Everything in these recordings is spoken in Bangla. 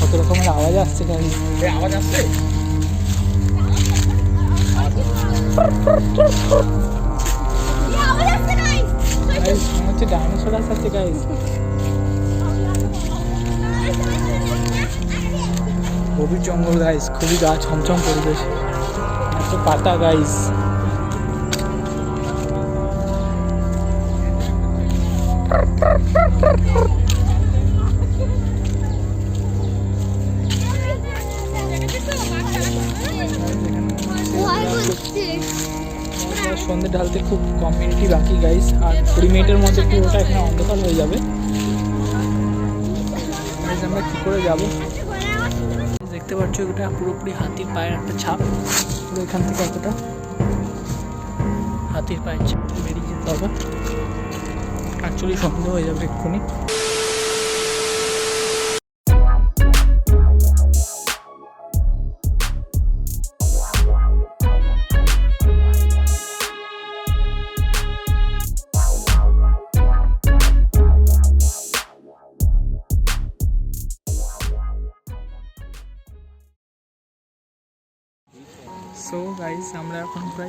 কত রকমের আওয়াজ আসছে গাইস আওয়াজ আসছে? হচ্ছে ডাইনোসর আসছে গাইস গভীর জঙ্গল গাইস খুবই গা ছমছম পরিবেশ। এত পাতা গাইস যাব। দেখতে পাচ্ছ এটা পুরোপুরি হাতির পায়ের একটা ছাপ। পুরো এখান থেকে কতটা হাতির পায়ের ছাপ বেরিয়ে যেতে হবে। অ্যাকচুয়ালি সন্দেহ হয়ে যাবে এক্ষুনি।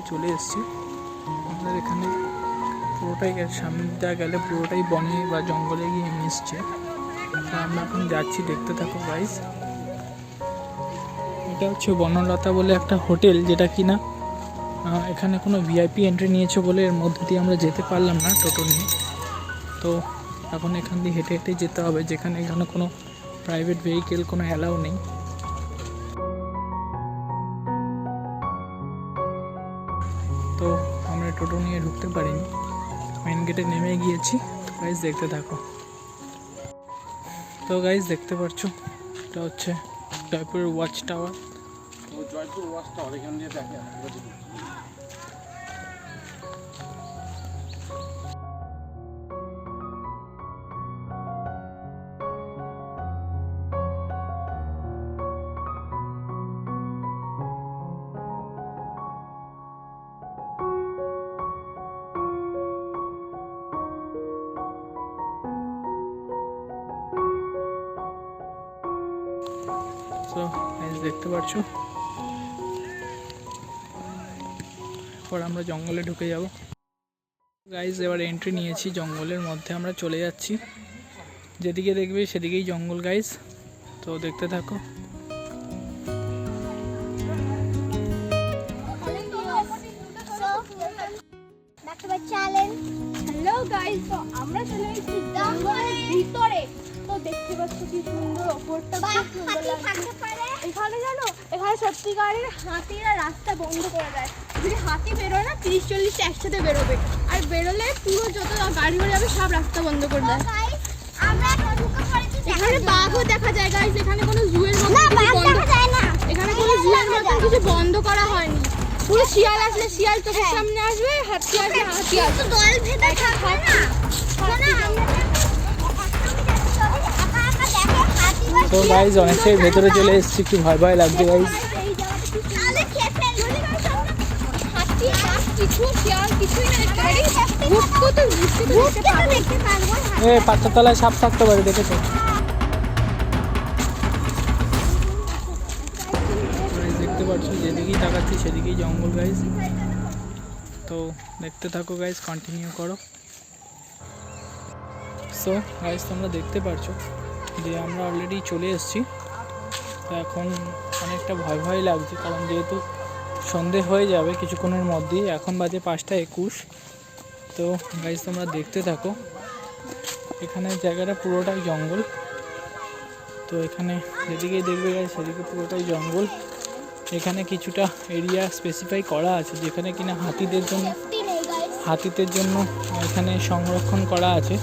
চলে এসেছি। আমাদের এখানে পুরোটাই গে- সামনেটা গেলে পুরোটাই বনে বা জঙ্গলে গিয়ে মিশছে তা আমরা এখন যাচ্ছি দেখতে থাকো গাইস এটা হচ্ছে বনলতা বলে একটা হোটেল যেটা কিনা আহ, এখানে কোনো ভিআইপি এন্ট্রি নিয়েছে বলে এর মধ্যে দিয়ে আমরা যেতে পারলাম না টোটো নিয়ে। তো এখন এখান দিয়ে হেঁটে হেঁটে যেতে হবে যেখানে এখানে কোনো প্রাইভেট ভেহিকেল কোনো অ্যালাউ নেই। টোটো নিয়ে ঢুকতে পারিনি। মেন গেটে নেমে গিয়েছি। তো গাইজ দেখতে থাকো। তো গাইজ দেখতে পারছ? এটা হচ্ছে জয়পুরের watch tower Jaipur watch tower এখান দিয়ে গাইজ দেখতে পাচ্ছ। এরপর আমরা জঙ্গলে ঢুকে যাব। গাইজ এবার এন্ট্রি নিয়েছি জঙ্গলের মধ্যে। আমরা চলে যাচ্ছি। যেদিকে দেখবে সেদিকেই জঙ্গল গাইজ তো দেখতে থাকো। আমরা চলে এসেছি ভিতরে। তো দেখতে পাচ্ছ কি সুন্দর খুব সুন্দর লাগছে এখানে জানো এখানে সত্যিকারের হাতিরা রাস্তা বন্ধ করে দেয়। যদি হাতি বেরোয় না তিরিশ চল্লিশটা একসাথে বেরোবে। আর বেরোলে পুরো যত গাড়ি ঘোড়া যাবে সব রাস্তা বন্ধ করে দেয়। এখানে বাঘও দেখা যায় গাইস এখানে কোনো জুয়ের মতো এখানে কোনো জুয়ের মতো কিছু বন্ধ করা হয়নি। পুরো শিয়াল আসলে শিয়াল চোখের সামনে আসবে হাতি আসলে হাতি আসবে। দল ভেদে থাকবে না। তো গাইজ অনেকটাই ভেতরে চলে এসেছি কি ভয় ভয় লাগছে গাইজ পাথর তলায় সাপ থাকতে পারে, দেখেছ? দেখতে পাচ্ছ, যেদিকেই তাকাচ্ছি সেদিকেই জঙ্গল গাইজ তো দেখতে থাকো গাইজ কন্টিনিউ করো। সো গাইজ তোমরা দেখতে পারছ যে আমরা অলরেডি চলে এসেছি। এখন অনেকটা ভয় ভয় লাগছে, কারণ যেহেতু সন্ধে হয়ে যাবে কিছুক্ষণের মধ্যেই। এখন বাজে পাঁচটা একুশ। তো গাইজ তোমরা দেখতে থাকো। এখানে জায়গাটা পুরোটাই জঙ্গল। তো এখানে যেদিকেই দেখবে গাইজ সেদিকে পুরোটাই জঙ্গল। এখানে কিছুটা এরিয়া স্পেসিফাই করা আছে যেখানে কিনা হাতিদের জন্য হাতিদের জন্য এখানে সংরক্ষণ করা আছে।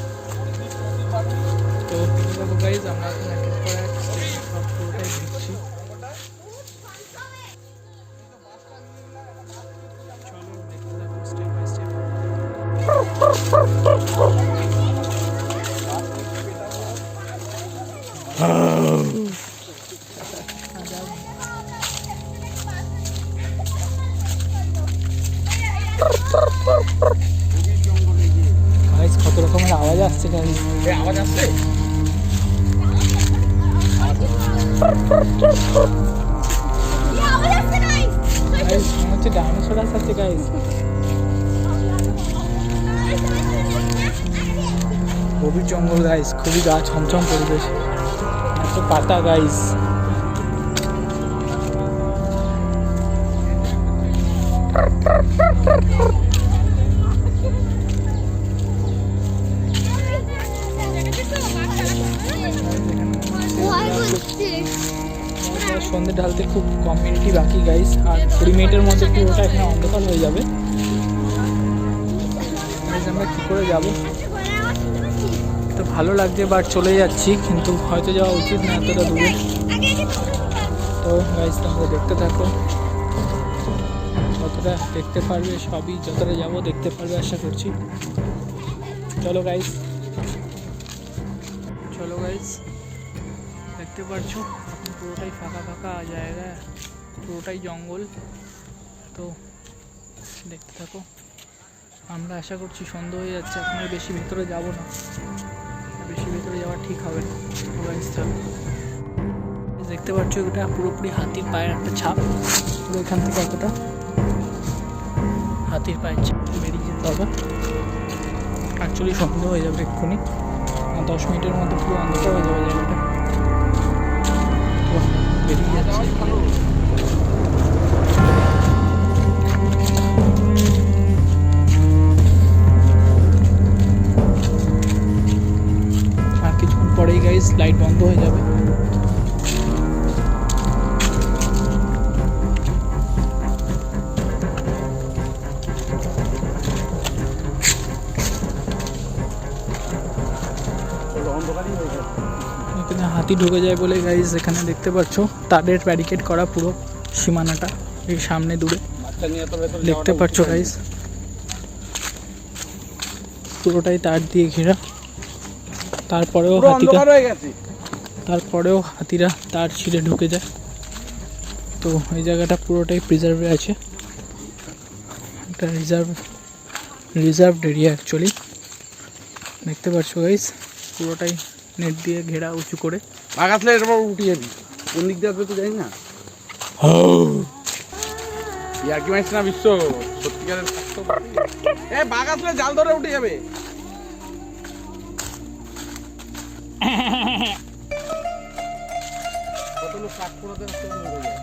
Oh, oh, oh, গভীর জঙ্গল গাইস খুবই গা ছমছম পরিবেশ। এত পাতা গাইস সন্ধে ঢালতে খুব কম মিনিটই বাকি গাইস আর কুড়ি মিনিটের মধ্যে পুরোটা এখানে অন্ধকার হয়ে যাবে। আমরা কী করে যাব? তো ভালো লাগছে বাট চলে যাচ্ছি, কিন্তু হয়তো যাওয়া উচিত না এতটা দূরে। তো গাইস তোমরা দেখতে থাকো। যতটা দেখতে পারবে, সবই যতটা যাব দেখতে পারবে আশা করছি। চলো গাইজ চলো গাইজ দেখতে পারছ? পুরোটাই ফাঁকা ফাঁকা জায়গা, পুরোটাই জঙ্গল। তো দেখতে থাকো। আমরা আশা করছি সন্ধ্যা হয়ে যাচ্ছে আর বেশি ভিতরে যাব না। বেশি ভিতরে যাওয়া ঠিক হবে না। দেখতে পাচ্ছ এটা পুরোপুরি হাতির পায়ের একটা ছাপ। পুরো এখান থেকে এতটা হাতির পায়ের ছাপ বেরিয়ে যেতে হবে। অ্যাকচুয়ালি সন্ধ্যা হয়ে যাবে এক্ষুনি। দশ মিনিটের মধ্যে পুরো অন্ধকার হয়ে যাবে জায়গাটা। বেরিয়ে যাচ্ছি। পরেই গাইস লাইট বন্ধ হয়ে যাবে। এখানে হাতি ঢুকে যায় বলে গাইজ এখানে দেখতে পাচ্ছ তাদের ব্যারিকেড করা পুরো সীমানাটা এই সামনে দূরে। দেখতে পাচ্ছ গাইজ পুরোটাই তার দিয়ে ঘেরা। তারপরেও পুরো হাতিটা তারপরেও হাতিরা তার ছিঁড়ে ঢুকে যায়। তো এই জায়গাটা পুরোটাই প্রিজার্ভে আছে। একটা রিজার্ভ রিজার্ভ এরিয়া অ্যাকচুয়ালি দেখতে পাচ্ছ গাইস পুরোটাই নেট দিয়ে ঘেরা উঁচু করে। আসলে এরপর উঠে যাবি কোন দিক দিয়ে আসবে তো জানি না। ইয়ার কি মাইস না বিশ্ব। সত্যিকারের এ বাঘ জাল ধরে উঠে যাবে। কত কাঠ পোড়াতে মরে যায়।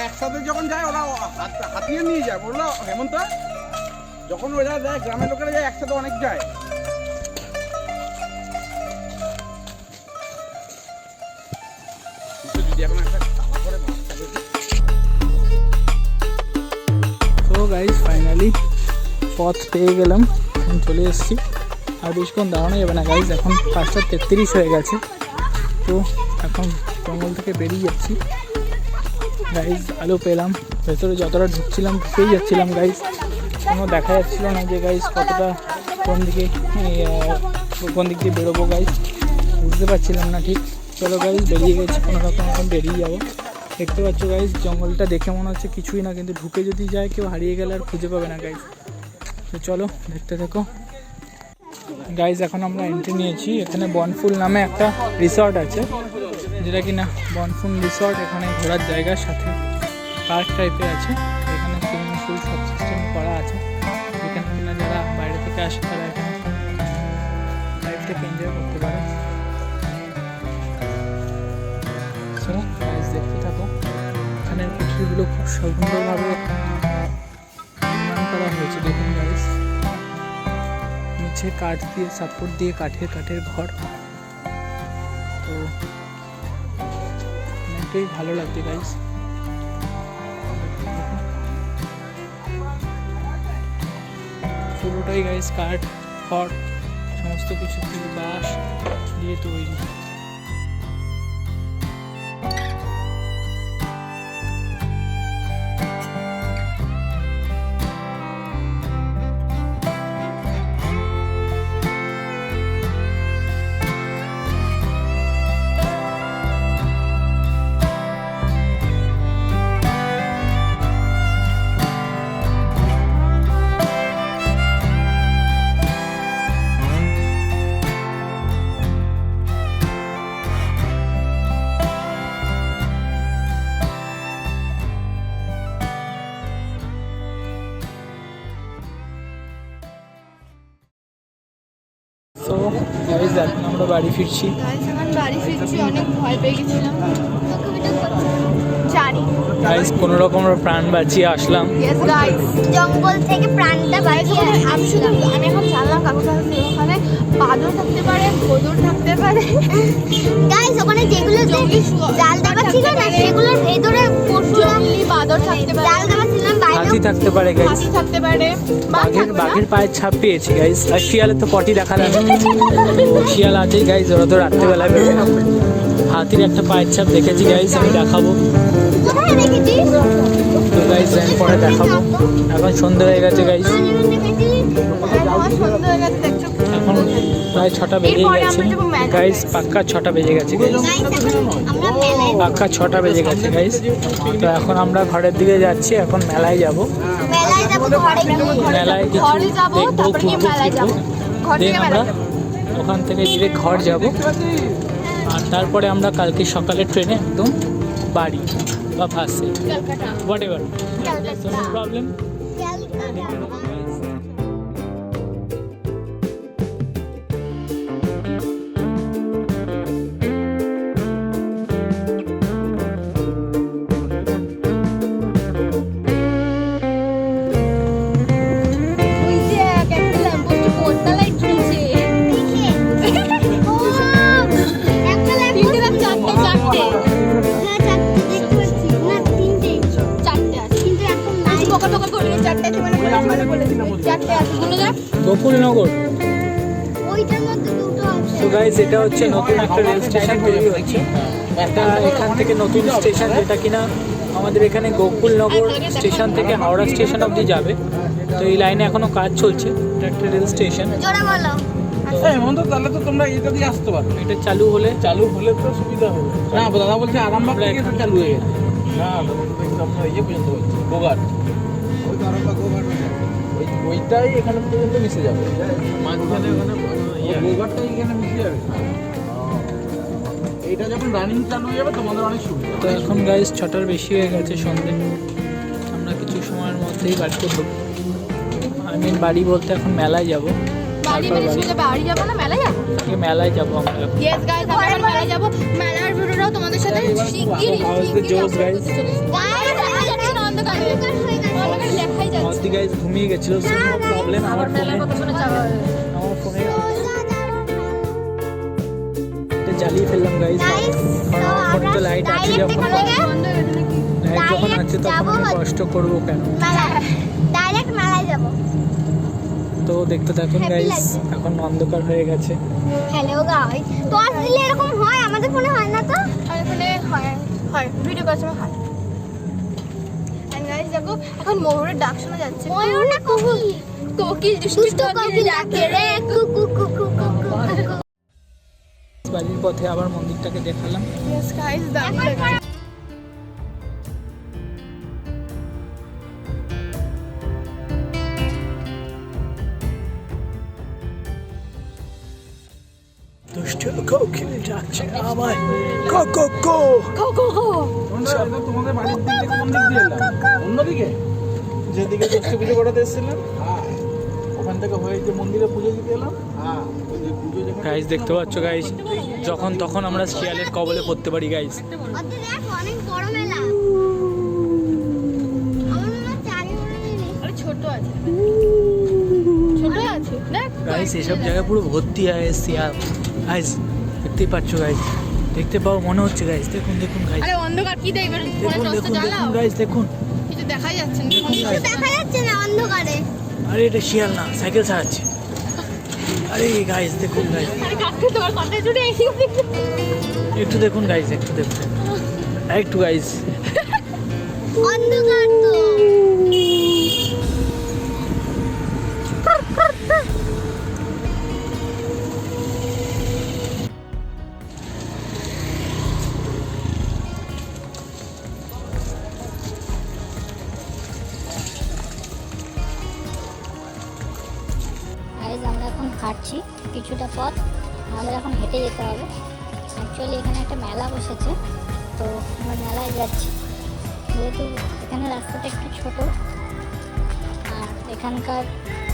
একসাথে যখন যায় ওরা হাত- হাতিয়ে নিয়ে যায় বলল হেমন্ত যখন ওরা যায় গ্রামের লোকেরা যায় একসাথে অনেক যায়। তো গাইজ ফাইনালি পথ পেয়ে গেলাম চলে এসেছি আর বেশিক্ষণ দাঁড়ানো যাবে না গাইজ এখন পাঁচটা তেত্রিশ হয়ে গেছে। তো এখন জঙ্গল থেকে বেরিয়ে যাচ্ছি। গাইজ আলো পেলাম। ভেতরে যতটা ঢুকছিলাম, ঢুকেই যাচ্ছিলাম গাইজ কোনো দেখা যাচ্ছিল না যে গাইজ কতটা কোন দিকে কোন দিক দিয়ে বেরোবো গাইজ বুঝতে পারছিলাম না ঠিক। চলো গাইজ বেরিয়ে গেছি। কোনো রকম এখন বেরিয়ে যাব। দেখতে পাচ্ছ গাইজ জঙ্গলটা দেখে মনে হচ্ছে কিছুই না, কিন্তু ঢুকে যদি যায়, কেউ হারিয়ে গেলে আর খুঁজে পাবে না গাইজ তো চলো, দেখতে থাকো। গাইজ এখন আমরা এন্ট্রি নিয়েছি। এখানে বনফুল নামে একটা রিসর্ট আছে। যেটা কিনা বনফুল রিসর্ট এখানে ঘোরার জায়গার সাথে পার্ক টাইপের আছে। এখানে সুইমিং পুল সব সিস্টেম করা আছে। এখানে কিনা যারা বাইরে থেকে আসে, তারা এখানে লাইফটাকে এনজয় করতে পারে। দেখতে থাকো। এখানের কুঠিরগুলো খুব সুন্দরভাবে নির্মাণ করা হয়েছে দেখুন গাইজ নিচে কাঠ দিয়ে সাপোর্ট দিয়ে কাঠের কাঠের ঘর। তো অনেকটাই ভালো লাগছে গাইজ পুরোটাই গাইজ কাঠ খড় সমস্ত কিছু দিয়ে বাঁশ দিয়ে তৈরি। ফিরছি। গাইস এখন বাড়ি ফিরছি অনেক ভয় পেয়ে গেছিলাম। জানি। গাইজ রকম প্রাণ বাঁচিয়ে আসলাম। জঙ্গল থেকে প্রাণটা বাঁচিয়ে আমি শুধু আমি এখন জানলাম কাছে ওখানে বাদর থাকতে পারে ভোদর থাকতে পারে। গাইস ওখানে যেগুলো জাল দেওয়া ছিল না সেগুলোর ভেতরে পশুরা জঙ্গলি বাদর থাকতে পারে। জাল দেওয়া হাতি থাকতে পারে গাইস হাতি থাকতে পারে বাঘের বাঘের পায়ের ছাপ পেয়েছি গাইস আর শিয়ালে তো পটি দেখা যাবে শিয়াল আছে গাইস ওরা তো রাত্রেবেলা বেরোয়। হাতির একটা পায়ের ছাপ দেখেছি গাইস আমি দেখাবো। গাইস তো আমি পরে দেখাবো। এখন সুন্দর হয়ে গেছে গাইস আমি সন্ধ্যা হয়ে গেছে দেখছ? এখন প্রায় ছটা বেজে গেছে। গাইজ পাক্কা ছটা বেজে গেছে গাইস পাক্কা ছটা বেজে গেছে গাইস তো এখন আমরা ঘরের দিকে যাচ্ছি এখন মেলায় যাব। মেলায় কিছু দেখব ঘুরবো দেন আমরা ওখান থেকে ডিরেক্ট ঘর যাব। আর তারপরে আমরা কালকে সকালে ট্রেনে একদম বাড়ি বা বাসে। হোয়াট এভার প্রবলেম আছে তো গাইজ এটা হচ্ছে নতুন একটা রেল স্টেশন তৈরি হচ্ছে একটা এখান থেকে নতুন স্টেশন যেটা কিনা আমাদের এখানে গোকুলনগর স্টেশন থেকে হাওড়া স্টেশন অবধি যাবে। তো এই লাইনে এখনও কাজ চলছে। এটা একটা রেল স্টেশন। জোরে বলো। এই হেমন্ত তাহলে তো তোমরা এটা দিয়ে আসতে পারো। এটা চালু হলে চালু হলে তো সুবিধা হবে। না দাদা বলছে আরামবাগ থেকে চালু হয়ে গেছে। না দেখছি আপনার ইয়ে পর্যন্ত হচ্ছে গোগাট ওই এখানে পর্যন্ত মিশে যাবে। মাঝখানে ওখানে গোগাটটাই এখানে মিশে যাবে। এইটা যখন রানিং চালু হয়ে যাবে তোমাদের অনেক সুবিধা তো এখন গাইজ ছটার বেশি হয়ে গেছে সন্ধে। আমরা কিছু সময়ের মধ্যেই বাড়ি করব। আই মিন বাড়ি বলতে এখন মেলায় যাব। বাড়ি মানে বাড়ি যাব না মেলায় যাব? মেলায় যাব আমরা। ইয়েস গাইস আমরা মেলায় যাব। মেলার ভিডিওটাও তোমাদের সাথে শিগগিরই How is অলদি গাইজ ঘুমিয়ে গেছিল সো প্রবলেম আমার ফোনে আমার ফোনে জ্বালিয়ে ফেললাম গাইজ Guys, তো ফোনে তো লাইট আছে যখন লাইট যখন আছে তখন আমি কষ্ট করব কেন? ডাইরেক্ট মেলায় যাব। তো দেখতে থাকুন গাইজ এখন অন্ধকার হয়ে গেছে। হ্যালো গাইস টস দিলে এরকম হয়? আমাদের ফোনে হয় না তো? এখানে হয় হয়। ভিডিও করার সময় হয়। দেখো এখন ময়ূরের ডাক শোনা যাচ্ছে। ময়ূর না কোকিল কোকিল দুষ্টু কোকিল ডাকে রে। কু কু কু কু কু কু কু। বাড়ির পথে আবার মন্দিরটাকে দেখালাম। ইয়েস গাইস দারুণ দুষ্ট কোকিল ডাকছে আমায়। কো কো কো। গো গো গো তোমাদের বাড়ির দিক থেকে কোন দিক দিয়ে এলাম অন্যদিকে? যেদিকে পুজো করাতে এসেছিলাম। হ্যাঁ। ওখান থেকে হয়ে যে মন্দিরে পুজো দিতে এলাম। হ্যাঁ। ওই যে পুজো যখন গাইজ দেখতে পাচ্ছ গাইজ যখন তখন আমরা শিয়ালের কবলে পড়তে পারি গাইজ ছোট আছে। ছোট আছে। গাইজ এসব জায়গায় পুরো ভর্তি হয় শিয়াল। গাইজ দেখতেই পাচ্ছ গাইজ দেখতে পাও মনে হচ্ছে গাইজ দেখুন দেখুন গাইজ আরে অন্ধকার কি দেখবে? ফোনে দেখুন টর্চটা দেখুন জ্বালাও। দেখুন। কিছু দেখাই যাচ্ছে না। কিছু দেখা যাচ্ছে না অন্ধকারে। আরে এটা শিয়াল না সাইকেল চালাচ্ছে। আরে গাইজ দেখুন এসে একটু দেখুন গাইজ একটু দেখুন। একটু গাইজ অন্ধকার তো। কিছুটা পথ, আমাদের এখন হেঁটে যেতে হবে। অ্যাকচুয়ালি এখানে একটা মেলা বসেছে, তো আমরা মেলায় যাচ্ছি। যেহেতু এখানে রাস্তাটা একটু ছোট, আর এখানকার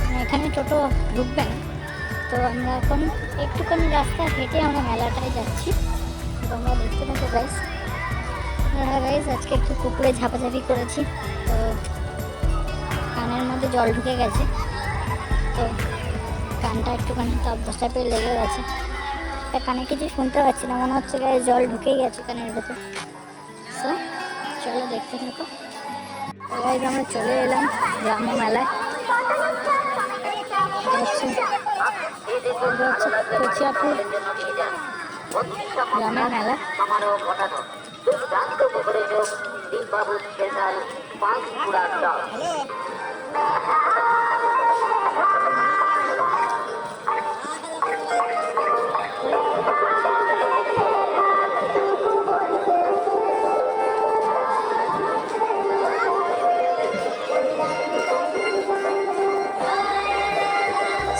মানে এখানে টোটো ঢুকবে না, তো আমরা এখন একটুখানি রাস্তা হেঁটে আমরা মেলাটায় যাচ্ছি। তোমরা দেখতে থাকো গাইস গাইস আজকে একটু পুকুরে ঝাপাঝাপি করেছি, তো কানের মধ্যে জল ঢুকে গেছে। তো কানটা একটুখানি তপদশ টাইপের লেগে গেছে। তা কানে কিছু শুনতে পাচ্ছি না, মনে হচ্ছে গায়ে জল ঢুকেই গেছে কানের ভেতর। তো চলো দেখতে থাকো। গাইজ আমরা চলে এলাম গ্রাম্য মেলায়। কচিয়াপুর গ্রামের মেলা।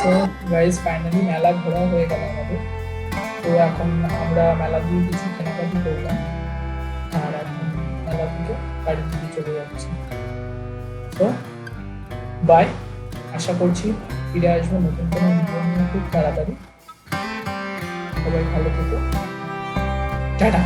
সো গাইজ ফাইনালি মেলা ঘোরা হয়ে গেল আমাদের। তো এখন আমরা মেলা দিয়ে কিছু কেনাকাটি করলাম। আর এখন মেলা থেকে বাড়ির দিকে চলে যাচ্ছি। তো বাই আশা করছি ফিরে আসব নতুন কোনো খুব তাড়াতাড়ি। সবাই ভালো থেকো। টাটা।